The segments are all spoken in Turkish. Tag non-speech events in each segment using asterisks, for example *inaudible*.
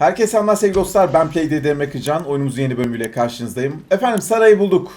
Herkese selamlar sevgili dostlar. Ben PlayDD Mekıcan. Oyunumuzun yeni bölümüyle karşınızdayım. Efendim sarayı bulduk.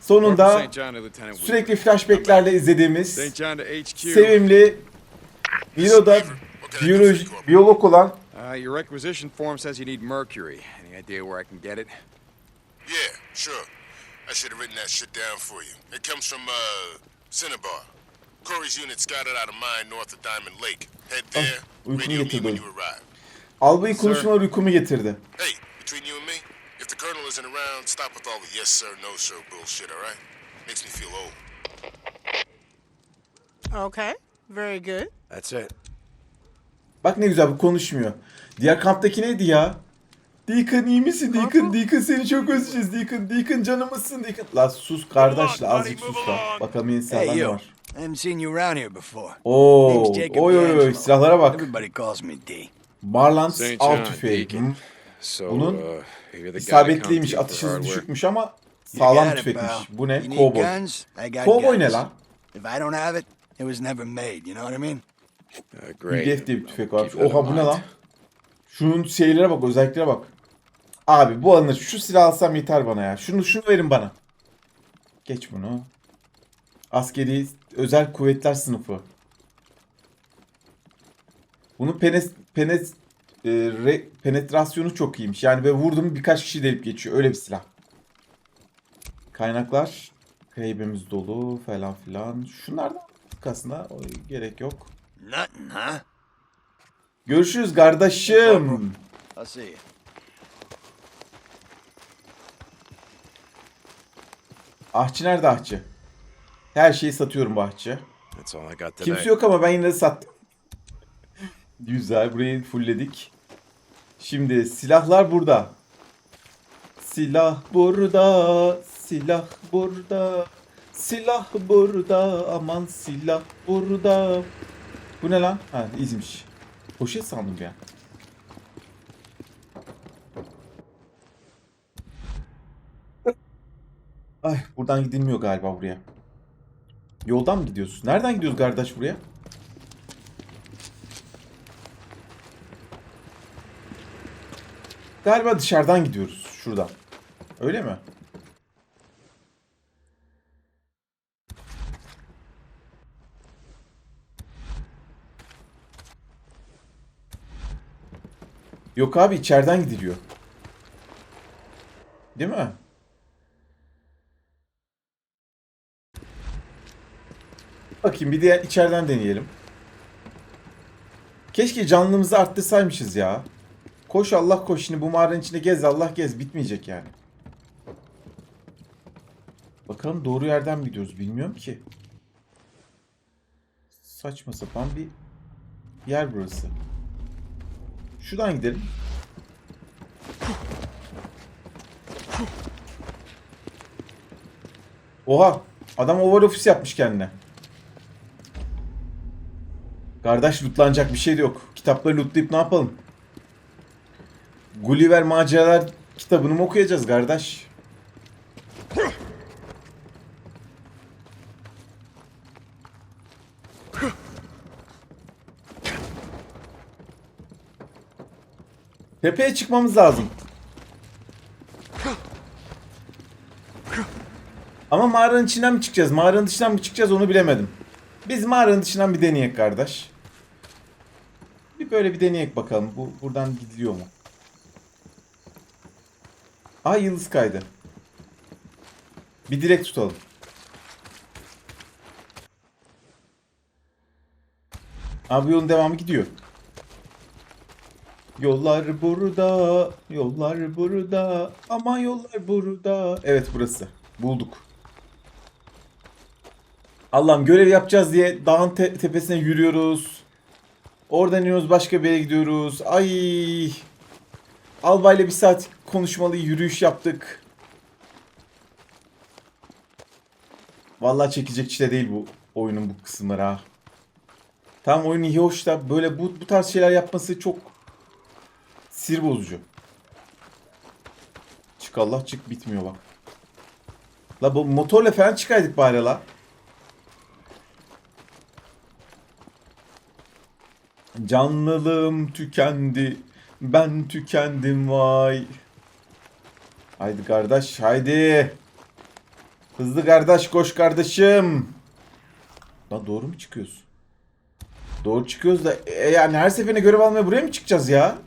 Sonunda sürekli flashbacklerle izlediğimiz sevimli Milo'da biyoloji, biyolog olan Uh, your requisition form says you need mercury. Any idea where I can get it? Yeah, sure. I should have written that shit down for you. It comes from, uh, Cinnabar. Corey's unit scouted out a mine north of Diamond Lake. Head there, uykum radio me when you arrive. Albayın konuşmaları uykumu getirdi. Hey, between you and me, if the Colonel isn't around, stop with all the yes sir, no sir bullshit, alright? Makes me feel old. Okay, very good. That's it. Bak ne güzel bu konuşmuyor. Diğer kamptaki neydi ya? Deacon iyi misin Deacon? Deacon seni çok özleyeceğiz Deacon. Deacon canımızsın Deacon. La sus kardeş la azıcık sus la. Bakalım yeni silahlar Hey var. I haven't seen you around here before. Oo, oy oy oy silahlara bak. Everybody calls me D. Marlans St. av tüfeği. Bunun uh, İsabetliymiş, atış hızı düşükmüş ama sağlam tüfekmiş. Bu ne? Got Kovboy ne lan? If I don't have it, it was never made. You know what I mean? Uh, great. UDF diye bir tüfek varmış. Oha bu ne lan? Şunun şeylere bak, özelliklere bak. Abi bu alınır. Şu silah alsam yeter bana ya. Şunu şunu verin bana. Geç bunu. Askeri özel kuvvetler sınıfı. Bunun penes, penes, e, re- penetrasyonu çok iyiymiş. Yani böyle vurdum birkaç kişi delip geçiyor. Öyle bir silah. Kaynaklar. Heybemiz dolu falan filan. Şunlardan aslında o gerek yok. Nothing, huh? Görüşürüz kardeşim. I'll see you. Ahçı nerede ahçı? Her şeyi satıyorum today. Kimse yok ama ben yine de sattım. Güzel burayı fullledik. Şimdi silahlar burada. Silah burada, silah burada. Silah burada, aman silah burada. Bu ne lan? Ha izmiş. Poşet sandım ya. Ay buradan gidilmiyor galiba buraya. Yoldan mı gidiyoruz? Nereden gidiyoruz kardeş buraya? Galiba dışarıdan gidiyoruz. Şuradan. Öyle mi? Yok abi içeriden gidiliyor. Değil mi? Bakayım bir de içeriden deneyelim. Keşke canlılığımızı arttırsaymışız ya. Koş Allah koş şimdi bu mağaranın içinde gez Allah gez bitmeyecek yani. Bakalım doğru yerden mi gidiyoruz bilmiyorum ki. Saçma sapan bir yer burası. Şuradan gidelim. Oha adam oval ofis yapmış kendine. Kardeş lootlanacak bir şey de yok. Kitapları lootlayıp ne yapalım? Gulliver Maceralar kitabını mı okuyacağız kardeş? Tepeye çıkmamız lazım. Ama mağaranın içinden mi çıkacağız? Mağaranın dışından mı çıkacağız onu bilemedim. Biz mağaranın dışından bir deneyek kardeş. Bir böyle bir deneyek bakalım. Bu buradan gidiliyor mu? Aa yıldız kaydı. Bir direkt tutalım. Abi yolun devamı gidiyor. Yollar burada, yollar burada, ama yollar burada. Evet burası. Bulduk. Allah'ım görev yapacağız diye dağın te- tepesine yürüyoruz. Oradan iniyoruz başka bir yere gidiyoruz. Ay. Albayla bir saat konuşmalı yürüyüş yaptık. Vallahi çekecek çile değil bu oyunun bu kısımları ha. Tam oyun iyi hoş da böyle bu, bu tarz şeyler yapması çok sir bozucu. Çık Allah çık bitmiyor bak. La bu motorla falan çıkaydık bari la. Canlılığım tükendi. Ben tükendim vay. Haydi kardeş haydi. Hızlı kardeş koş kardeşim. Lan doğru mu çıkıyoruz? Doğru çıkıyoruz da e, yani her seferinde görev almaya buraya mı çıkacağız ya?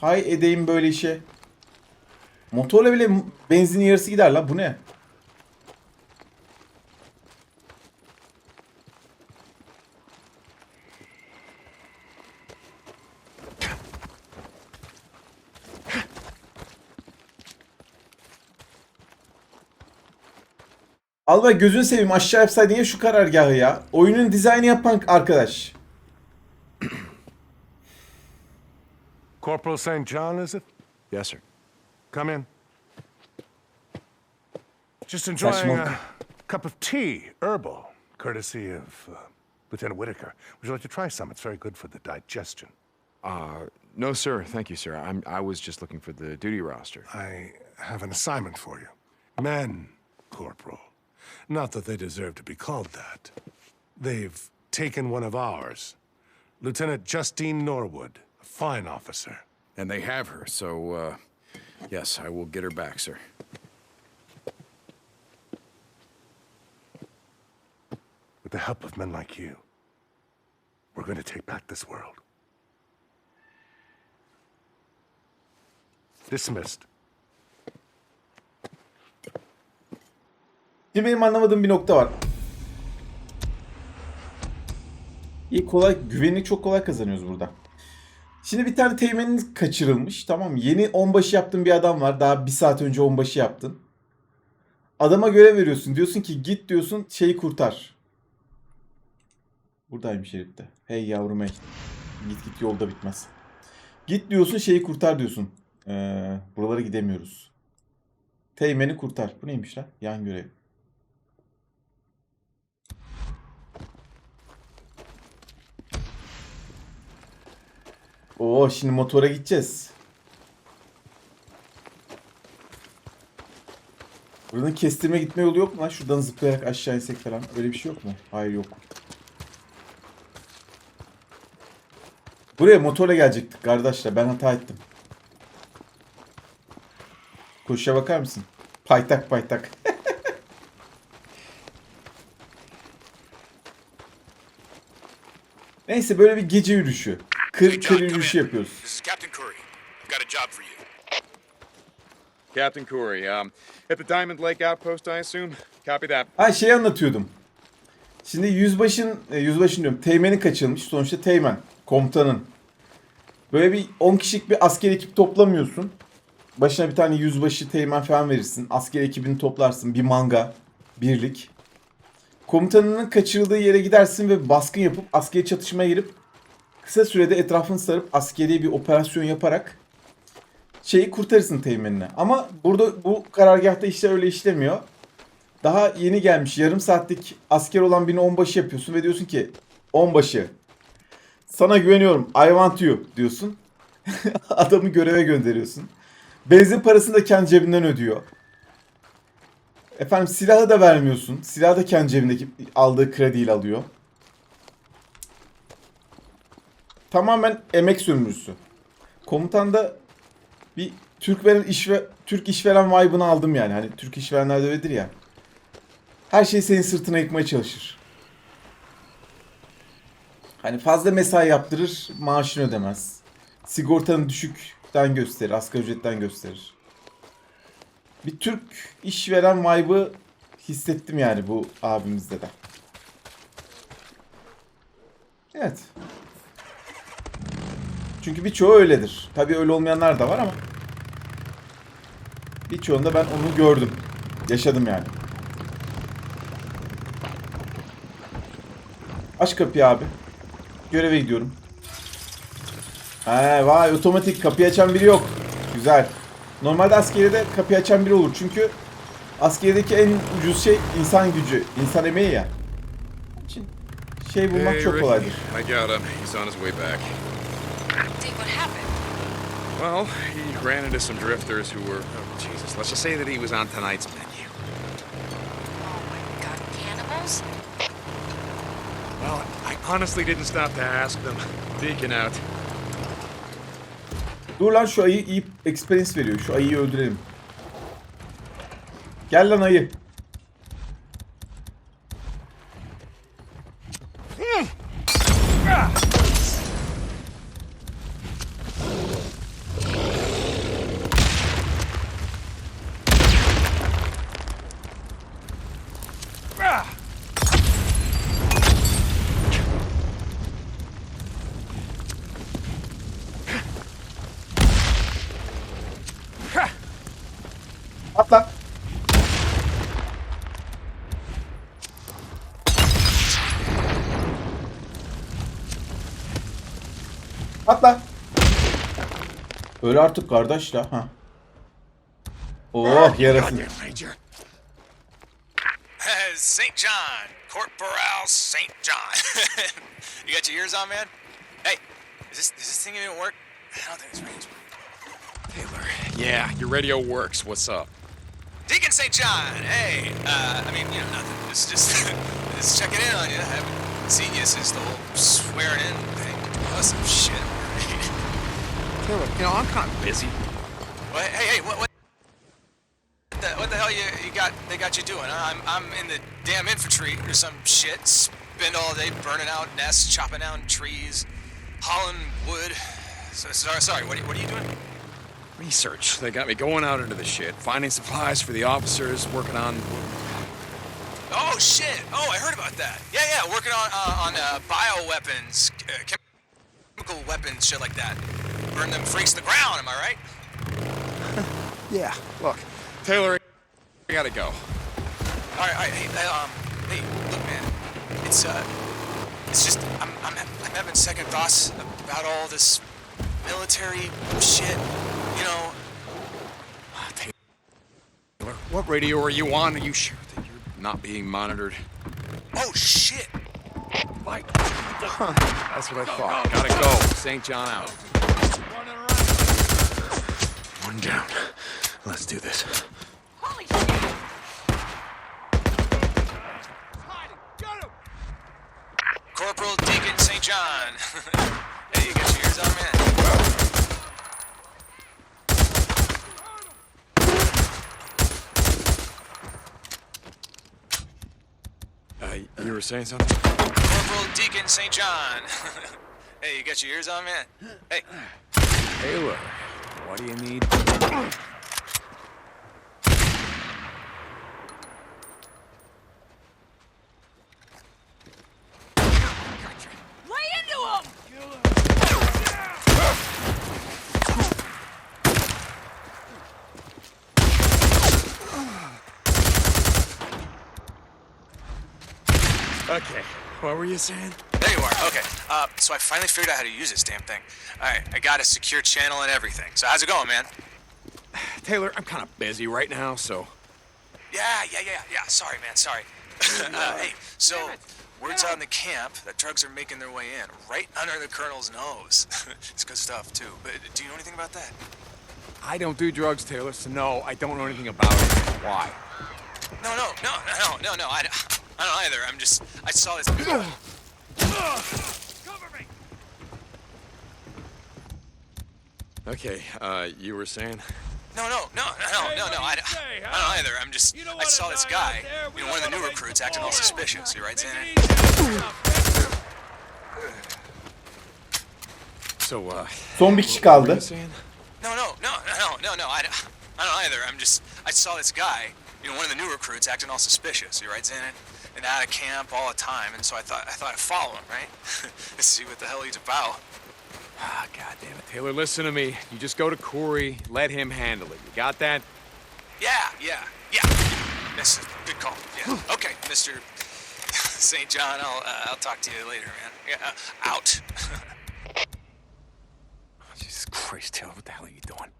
Hay edeyim böyle işe. Motorla bile benzinin yarısı gider lan bu ne? Alva gözünü seveyim aşağı yapsaydın ya şu karargahı ya. Oyunun dizaynı yapan arkadaş. Corporal St. John, is it? Yes, sir. Come in. Just enjoying a cup of tea, herbal, courtesy of uh, Lieutenant Whitaker. Would you like to try some? It's very good for the digestion. Uh, no, sir. Thank you, sir. I'm, I was just looking for the duty roster. I have an assignment for you. Men, Corporal. Not that they deserve to be called that. They've taken one of ours. Lieutenant Justine Norwood, a fine officer. And they have her, so, uh, yes, I will get her back, sir. With the help of men like you, we're going to take back this world. Dismissed. Şimdi benim anlamadığım bir nokta var. İyi kolay, güveni çok kolay kazanıyoruz burada. Şimdi bir tane teğmenin kaçırılmış. Tamam? Yeni onbaşı yaptığın bir adam var. Daha bir saat önce onbaşı yaptın. Adama görev veriyorsun. Diyorsun ki git diyorsun şeyi kurtar. Buradaymış herifte. Hey yavrum hey. Git git yolda bitmez. Git diyorsun şeyi kurtar diyorsun. Ee, buralara gidemiyoruz. Teğmeni kurtar. Bu neymiş lan? Yan görev. Oo şimdi motora gideceğiz. Buradan kestirme gitme yolu yok mu lan? Şuradan zıplayarak aşağı insek falan. Öyle bir şey yok mu? Hayır yok. Buraya motorla gelecektik kardeşler. Ben hata ettim. Koşuşa bakar mısın? Paytak paytak. *laughs* Neyse böyle bir gece yürüyüşü. Kır, kır yürüyüşü yapıyoruz. This is Captain Curry. I've got a job for you. Captain Corey, um, at the Diamond Lake outpost, I assume? Copy that. Ha şey anlatıyordum. Şimdi yüzbaşın, e, yüzbaşın diyorum, teğmeni kaçırılmış. Sonuçta teğmen, komutanın. Böyle bir 10 kişilik bir asker ekip toplamıyorsun. Başına bir tane yüzbaşı, teğmen falan verirsin. Asker ekibini toplarsın. Bir manga, birlik. Komutanının kaçırıldığı yere gidersin ve baskın yapıp askeri çatışmaya girip kısa sürede etrafını sarıp askeri bir operasyon yaparak şeyi kurtarırsın teğmenini. Ama burada bu karargahta işte öyle işlemiyor. Daha yeni gelmiş yarım saatlik asker olan birini onbaşı yapıyorsun ve diyorsun ki onbaşı sana güveniyorum I want you diyorsun. *laughs* Adamı göreve gönderiyorsun. Benzin parasını da kendi cebinden ödüyor. Efendim silahı da vermiyorsun. Silahı da kendi cebindeki aldığı krediyle alıyor. Tamamen emek sömürüsü. Komutan da bir Türk veren işve Türk işveren vibe'ını aldım yani. Hani Türk işverenler de öyledir ya. Her şeyi senin sırtına yıkmaya çalışır. Hani fazla mesai yaptırır, maaşını ödemez. Sigortanı düşükten gösterir, asgari ücretten gösterir. Bir Türk işveren vibe'ı hissettim yani bu abimizde de. Evet. Çünkü birçoğu öyledir. Tabii öyle olmayanlar da var ama. Birçoğunda ben onu gördüm. Yaşadım yani. Aç kapıyı abi. Göreve gidiyorum. He vay otomatik kapıyı açan biri yok. Güzel. Normalde askeriyede kapıyı açan biri olur. Çünkü askeriyedeki en ucuz şey insan gücü, insan emeği ya. Şey bulmak çok kolaydır. Happened? Well, he ran into some drifters who were, oh, Jesus, let's just say that he was on tonight's menu. Oh my god, cannibals? Well, I honestly didn't stop to ask them. Deacon out. Dur lan şu ayı iyi experience veriyor. Şu ayıyı öldürelim. Gel lan ayı. Atla. Öl artık kardeş la. Ha. Oh yarasın. Ranger. St. John. Corporal St. John. *laughs* you got your ears on, man? Hey, is this, does this thing even work? I don't think it's range. Taylor. Yeah, your radio works. What's up? Deacon St. John, hey, uh, I mean, you know, nothing. Just, just, *laughs* just checking in on you. I haven't seen you since the whole swearing in thing. Oh, some shit. Taylor, you know, I'm kind of busy. What, hey, hey, what, what? What the, what the hell you, you got? They got you doing? Huh? I'm I'm in the damn infantry or some shit. Spend all day burning out nests, chopping down trees, hauling wood. So, sorry, sorry. What are, you- what are you doing? Research. They got me going out into the shit, finding supplies for the officers, working on. Oh shit! Oh, I heard about that. Yeah, yeah, working on uh, on uh, bioweapons, uh, chemical weapons, shit like that. Burn them freaks to the ground. Am I right? *laughs* Yeah. Look, Taylor, I gotta go. All right, all right. Hey, um, hey, look, man. It's uh, it's just I'm I'm I'm having second thoughts about all this military shit. You know. Ah, Taylor, what radio are you on? Are you sure that you're not being monitored? Oh shit! Like, that's what I thought. Gotta go. St. John out. One down. Let's do this. Holy shit! Corporal Deacon St. John. *laughs* hey, you got your ears on, man? Uh, you were saying something? Corporal Deacon St. John. *laughs* hey, you got your ears on, man? Hey. Taylor, what do you need? Okay, what were you saying? There you are. Okay. Uh, so I finally figured out how to use this damn thing. All right, I got a secure channel and everything. So how's it going, man? *sighs* Taylor, I'm kind of busy right now, so. Yeah, yeah, yeah, yeah. Sorry, man. Sorry. *laughs* uh, hey, so word's on the camp that drugs are making their way in, right under the colonel's nose. *laughs* it's good stuff too. But do you know anything about that? I don't do drugs, Taylor, so no, I don't know anything about it. Why? No, no, no, no, no, no. I, I don't either. I'm just. I saw this. *sighs* *laughs* Okay, uh, you were saying? No, no, no, no, no, no. I, I don't either. I'm just. I saw this guy, you know, one of the new recruits, acting all suspicious. You right, Xander? So, uh. Son bir kişi what were kaldı. you saying? No, no, no, no, no, no. I, I don't either. I'm just. I saw this guy, you know, one of the new recruits, acting all suspicious. You right, Xander? And out of camp all the time, and so I thought I thought I'd follow him, right? *laughs* see what the hell he's about. Ah, God damn it, Taylor, listen to me. You just go to Corey, let him handle it. You got that? Yeah, yeah, yeah. That's a good call. Yeah. Okay, Mister *laughs* St. John. I'll uh, I'll talk to you later, man. Yeah, uh, out. *laughs* Jesus Christ, Taylor, what the hell are you doing?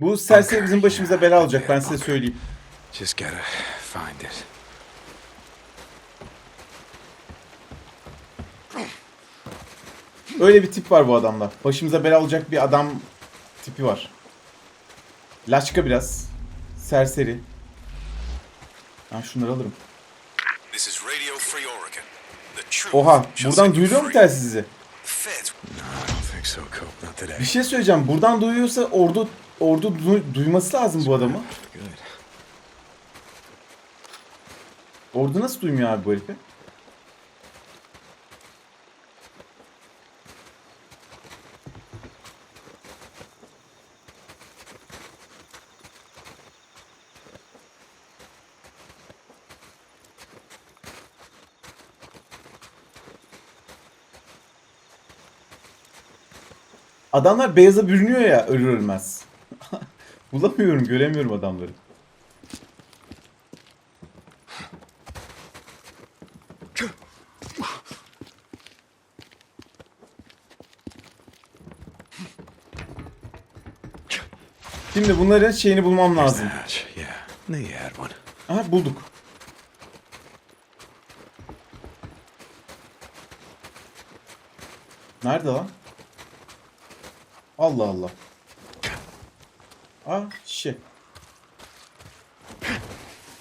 Bu serseri bizim başımıza bela olacak ben size söyleyeyim. Just gotta find it. Öyle bir tip var bu adamda. Başımıza bela olacak bir adam tipi var. Laçka biraz. Serseri. Ben şunları alırım. Oha buradan duyuluyor mu telsizi? Bir şey söyleyeceğim. Buradan duyuyorsa ordu ordu du- duyması lazım bu adamı. Ordu nasıl duymuyor abi bu herifi? Adamlar beyaza bürünüyor ya ölür ölmez. Bulamıyorum, göremiyorum adamları. Şimdi bunların şeyini bulmam lazım. Had one. Aha bulduk. Nerede lan? Allah Allah. Aa şişe.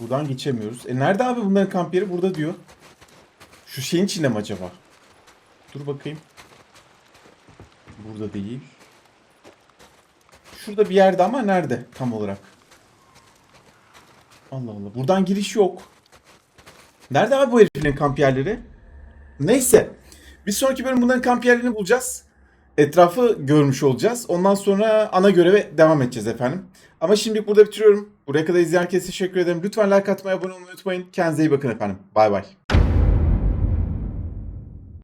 Buradan geçemiyoruz. E nerede abi bunların kamp yeri? Burada diyor. Şu şeyin içinde mi acaba? Dur bakayım. Burada değil. Şurada bir yerde ama nerede tam olarak? Allah Allah. Buradan giriş yok. Nerede abi bu heriflerin kamp yerleri? Neyse. Bir sonraki bölüm bunların kamp yerlerini bulacağız. Etrafı görmüş olacağız. Ondan sonra ana göreve devam edeceğiz efendim. Ama şimdilik burada bitiriyorum. Buraya kadar izleyen herkese teşekkür ederim. Lütfen like atmayı, abone olmayı unutmayın. Kendinize iyi bakın efendim. Bay bay.